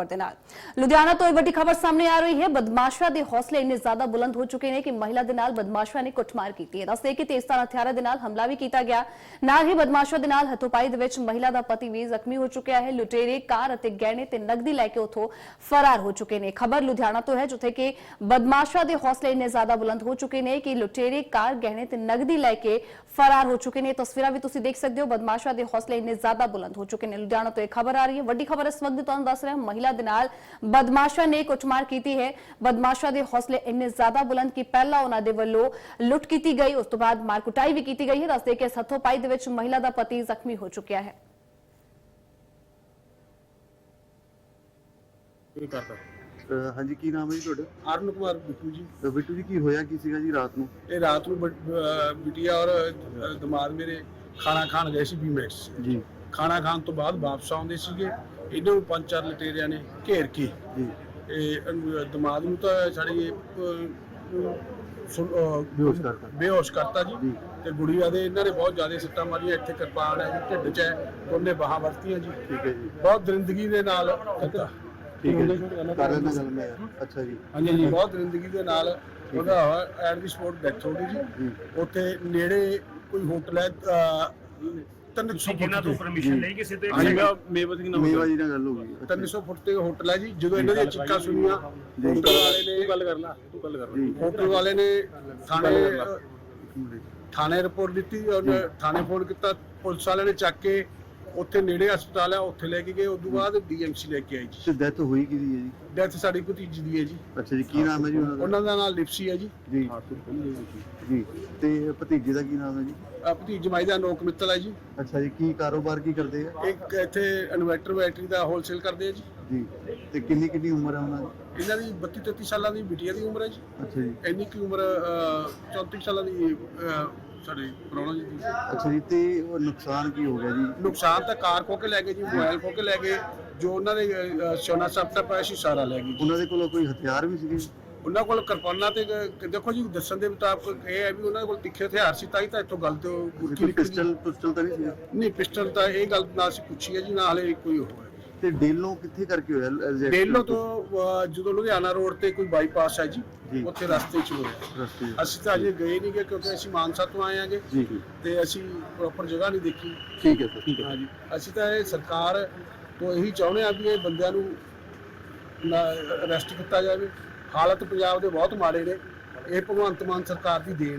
ਖਬਰ ਦੇ ਨਾਲ ਲੁਧਿਆਣਾ ਤੋਂ ਇਹ ਵੱਡੀ ਖਬਰ ਸਾਹਮਣੇ ਆ ਰਹੀ ਹੈ ਬਦਮਾਸ਼ਾਂ ਦੇ ਹੌਸਲੇ ਇੰਨੇ ਜ਼ਿਆਦਾ ਬੁਲੰਦ ਹੋ ਚੁੱਕੇ ਨੇ ਕਿ ਮਹਿਲਾ ਦੇ ਨਾਲ ਬਦਮਾਸ਼ਾਂ ਨੇ ਕੁੱਟਮਾਰ ਕੀਤੀ ਹੈ ਦੱਸਦੇ ਕਿ ਤੇਜ਼ਧਾਰ ਹਥਿਆਰਾਂ ਦੇ ਨਾਲ ਹਮਲਾ ਵੀ ਕੀਤਾ ਗਿਆ ਨਾਲ ਹੀ ਬਦਮਾਸ਼ਾਂ ਦੇ ਨਾਲ ਹੱਥੋਪਾਈ ਦੇ ਵਿੱਚ ਮਹਿਲਾ ਦਾ ਪਤੀ ਵੀ ਜ਼ਖਮੀ ਹੋ ਚੁੱਕਿਆ ਹੈ ਲੁਟੇਰੇ ਕਾਰ ਅਤੇ ਗਹਿਣੇ ਤੇ ਨਕਦੀ ਲੈ ਕੇ ਉਥੋਂ ਫਰਾਰ ਹੋ ਚੁੱਕੇ ਨੇ ਖਬਰ ਲੁਧਿਆਣਾ ਤੋਂ ਹੈ ਜਿੱਥੇ ਕਿ ਬਦਮਾਸ਼ਾਂ ਦੇ ਹੌਸਲੇ ਇੰਨੇ ਜ਼ਿਆਦਾ ਬੁਲੰਦ ਹੋ ਚੁੱਕੇ ਨੇ ਕਿ ਲੁਟੇਰੇ ਕਾਰ ਗਹਿਣੇ ਤੇ ਨਕਦੀ ਲੈ ਕੇ ਫਰਾਰ ਹੋ ਚੁੱਕੇ ਨੇ ਤਸਵੀਰਾਂ ਵੀ ਤੁਸੀਂ ਦੇਖ ਸਕਦੇ ਹੋ ਬਦਮਾਸ਼ਾਂ ਦੇ ਹੌਸਲੇ ਇੰਨੇ ਜ਼ਿਆਦਾ ਬੁਲੰਦ ਹੋ ਚੁੱਕੇ ਨੇ ਲੁਧਿਆਣਾ ਤੋਂ ਇਹ ਖਬਰ ਆ ਰਹੀ ਹੈ ਵੱਡੀ ਖਬਰ ਇਸ ਵਕਤ ਦੀ ਤੁਹਾਨੂੰ ਦੱਸ ਰਿਹਾ ਹਾਂ ਮਹਿਲਾ ਦੇ ਨਾਲ ਬਦਮਾਸ਼ਾਂ ਨੇ ਕੁੱਟਮਾਰ ਕੀਤੀ ਹੈ। ਬਦਮਾਸ਼ਾਂ ਦੇ ਹੌਸਲੇ ਇੰਨੇ ਜ਼ਿਆਦਾ ਬੁਲੰਦ ਕਿ ਪਹਿਲਾਂ ਉਹਨਾਂ ਦੇ ਵੱਲੋਂ ਲੁੱਟ ਕੀਤੀ ਗਈ ਉਸ ਤੋਂ ਬਾਅਦ ਮਾਰ ਕੁਟਾਈ ਵੀ ਕੀਤੀ ਗਈ ਹੈ। ਦੱਸਦੇ ਕਿ ਇਸ ਹੱਥੋਂ-ਪਾਈ ਦੇ ਵਿੱਚ ਮਹਿਲਾ ਦਾ ਪਤੀ ਜ਼ਖਮੀ ਹੋ ਚੁੱਕਿਆ ਹੈ। ਇਹ ਕਰਦਾ? ਅਹ ਹਾਂਜੀ ਕੀ ਨਾਮ ਹੈ ਜੀ ਤੁਹਾਡਾ? ਅਰਨ ਕੁਮਾਰ ਬਿੱਟੂ ਜੀ। ਅਹ ਬਿੱਟੂ ਜੀ ਕੀ ਹੋਇਆ ਕੀ ਸੀਗਾ ਜੀ ਰਾਤ ਨੂੰ? ਇਹ ਰਾਤ ਨੂੰ ਬ- ਅਹ ਬਿਟੀਆ ਔਰ ਅਹ ਦਮਾਦ ਮੇਰੇ ਖਾਣਾ ਖਾਣ ਗਏ ਸੀ ਬੀਮੈਕਸ ਜੀ। ਖਾਣਾ ਖਾਣ ਤੋਂ ਬਾਅਦ ਵਾਪਸ ਆਉਂਦੇ ਸੀਗੇ। ਇਹਨਾਂ ਨੂੰ ਪੰਜ ਚਾਰ ਲਟੇਰਿਆਂ ਨੇ। ਘੇਰ ਕੇ। ਜੀ। ਇਹ ਦਮਾਦ ਨੂੰ ਤਾਂ ਸਾਡੀ ਬੇਹੋਸ਼ ਕਰਤਾ। ਬੇਹੋਸ਼ ਕਰਤਾ ਜੀ। ਤੇ ਗੁੜੀਆ ਦੇ ਇਹਨਾਂ ਨੇ ਬਹੁਤ ਜ਼ਿਆਦਾ ਸੱਟਾਂ ਮਾਰੀਆਂ। ਇੱਥੇ ਕਿਰਪਾਨ ਹੈ ਜੀ ਢਿੱਡ 'ਚ ਹੈ। ਦੋਨੇ ਬਾਹਾਂ ਵਰਤੀਆਂ ਜੀ। ਠੀਕ ਹੈ ਜੀ। ਬਹੁਤ ਦਰਿੰਦਗੀ ਦੇ ਨਾਲ ਕੀਤਾ। ਠੀਕ ਹੈ ਕਰ ਲੈਣਾ ਗੱਲ ਮੈਂ। ਅੱਛਾ ਜੀ। ਹਾਂਜੀ ਜੀ ਬਹੁਤ ਜ਼ਿੰਦਗੀ ਦੇ ਨਾਲ ਉਹਦਾ ਐਟ ਦੀ ਸਪੋਰਟ ਡੈਥ ਹੋ ਗਈ ਜੀ। ਜੀ। ਉੱਥੇ ਨੇੜੇ ਕੋਈ ਹੋਟਲ ਹੈ ਅਹ, ਤਿੰਨ ਸੌ ਜਿਨ੍ਹਾਂ ਤੋਂ ਫੁੱਟ ਤੇ। ਪਰਮਿਸ਼ਨ ਲਈ ਕਿਸੇ ਤੇ ਹਾਂਜੀ। ਮੇਵਤ ਮੇਵਾ ਜੀ ਨਾਲ ਗੱਲ ਹੋ ਗਈ। ਅੱਛਾ ਤਿੰਨ ਸੌ ਫੁੱਟ ਤੇ ਹੋਟਲ ਹੈ ਜੀ। ਜਦੋਂ ਇਹਨਾਂ ਦੀਆਂ ਚਿੱਕਾਂ ਸੁਣੀਆਂ ਹੋਟਲ ਵਾਲੇ ਨੇ ਗੱਲ ਕਰ ਲਾ ਤੂੰ ਗੱਲ ਕਰ ਜੀ। ਹੋਟਲ ਵਾਲੇ ਨੇ ਥਾਣੇ। ਥਾਣੇ ਰਿਪੋਰਟ ਦਿੱਤੀ ਉਹਨੇ ਥਾਣੇ ਫੋਨ ਕੀਤਾ। ਪੁਲਿਸ ਵਾਲਿਆਂ ਨੇ ਚੱਕ ਕੇ ਉੱਥੇ ਨੇੜੇ ਹਸਪਤਾਲ ਹੈ ਉੱਥੇ ਲੈ ਕੇ ਗਏ ਉਸ ਤੋਂ ਬਾਅਦ ਡੀਐਮਸੀ ਲੈ ਕੇ ਆਈ ਜੀ। ਤੇ ਡੈਥ ਹੋਈ ਕਿਹਦੀ ਹੈ ਜੀ? ਡੈਥ ਸਾਡੀ ਭਤੀਜੀ ਦੀ ਹੈ ਜੀ। ਅੱਛਾ ਜੀ ਕੀ ਨਾਮ ਹੈ ਜੀ ਉਹਨਾਂ ਦਾ? ਉਹਨਾਂ ਦਾ ਨਾਮ ਲਿਪਸੀ ਹੈ ਜੀ। ਜੀ। ਜੀ। ਤੇ ਭਤੀਜੇ ਦਾ ਕੀ ਨਾਮ ਹੈ ਜੀ? ਆਹ ਭਤੀਜ ਜਮਾਈ ਦਾ ਨੋਕ ਮਿੱਤਲ ਹੈ ਜੀ। ਅੱਛਾ ਜੀ ਕੀ ਕਾਰੋਬਾਰ ਕੀ ਕਰਦੇ ਆ? ਇੱਕ ਇੱਥੇ ਇਨਵਰਟਰ ਬੈਟਰੀ ਦਾ ਹੋਲਸੇਲ ਕਰਦੇ ਆ ਜੀ। ਜੀ। ਤੇ ਕਿੰਨੀ ਕਿੰਨੀ ਉਮਰ ਹੈ ਉਹਨਾਂ ਦੀ? ਇਹਨਾਂ ਦੀ 32 33 ਸਾਲਾਂ ਦੀ ਬਿਟੀਆ ਦੀ ਉਮਰ ਹੈ ਜੀ। ਅੱਛਾ ਜੀ। ਇੰਨੀ ਕੀ ਉਮਰ ਅਹ, 34 ਸਾਲਾਂ ਦੀ ਸਾਡੀ ਪ੍ਰੋਬਲਮ ਜੀ ਦੀ। ਅੱਛਾ ਜੀ ਤੇ ਉਹ ਨੁਕਸਾਨ ਕੀ ਹੋ ਗਿਆ ਜੀ? ਨੁਕਸਾਨ ਤਾਂ ਕਾਰ ਖੋ ਕੇ ਲੈ ਗਏ ਜੀ ਮੋਬਾਈਲ ਖੋ ਕੇ ਲੈ ਗਏ ਜੋ ਉਹਨਾਂ ਦੇ ਅਹ, ਸੋਨਾ ਸਪਟਾ ਪਾਇਆ ਸੀ ਸਾਰਾ ਲੈ ਗਏ ਜੀ। ਉਹਨਾਂ ਦੇ ਕੋਲ ਕੋਈ ਹਥਿਆਰ ਵੀ ਸੀਗੇ? ਉਹਨਾਂ ਕੋਲ ਕਿਰਪਾਨਾਂ ਤੇ ਕ- ਦੇਖੋ ਜੀ ਦੱਸਣ ਦੇ ਮੁਤਾਬਕ ਇਹ ਹੈ ਵੀ ਉਹਨਾਂ ਕੋਲ ਤਿੱਖੇ ਹਥਿਆਰ ਸੀ ਤਾਂ ਹੀ ਤਾਂ ਇੱਥੋਂ ਗੱਲ ਤੋਂ ਗੁਰਕੀ ਕੋਈ ਨਿਕਲੀ ਪਿਸਟਲ ਪਿਸਟਲ ਤਾਂ ਨਹੀਂ ਸੀਗਾ? ਨਹੀਂ ਪਿਸਟਲ ਤਾਂ ਇਹ ਗੱਲ ਨਾ ਅਸੀਂ ਪੁੱਛੀ ਹੈ ਜੀ ਨਾ ਹਲੇ ਕੋਈ ਹੋਇਆ। ਤੇ ਡੇਲੋਂ ਕਿੱਥੇ ਕਰਕੇ ਹੋਇਆ? ਡੇਲੋ ਤੋਂ ਅਹ, ਜਦੋਂ ਲੁਧਿਆਣਾ ਰੋਡ ਤੇ ਕੋਈ ਬਾਈਪਾਸ ਹੈ ਜੀ ਜੀ। ਉੱਥੇ ਰਸਤੇ 'ਚ ਹੋਇਆ। ਰਸਤੇ 'ਚ। ਅਸੀਂ ਤਾਂ ਅਜੇ ਗਏ ਨਹੀਂ ਗੇ ਕਿਉਂਕਿ ਅਸੀਂ ਮਾਨਸਾ ਤੋਂ ਆਏ ਆਂਗੇ ਜੀ ਜੀ। ਤੇ ਅਸੀਂ ਪ੍ਰੋਪਰ ਜਗ੍ਹਾ ਨਹੀਂ ਦੇਖੀ। ਠੀਕ ਹੈ ਸਰ ਠੀਕ ਹਾਂਜੀ। ਅਸੀਂ ਤਾਂ ਇਹ ਸਰਕਾਰ ਤੋਂ ਇਹੀ ਚਾਹੁੰਦੇ ਆ ਵੀ ਇਹ ਬੰਦਿਆਂ ਨੂੰ ਅਰੈਸਟ ਕੀਤਾ ਜਾਵੇ। ਹਾਲਤ ਪੰਜਾਬ ਦੇ ਬਹੁਤ ਮਾੜੇ ਨੇ। ਇਹ ਭਗਵੰਤ ਮਾਨ ਸਰਕਾਰ ਦੀ ਦੇਣ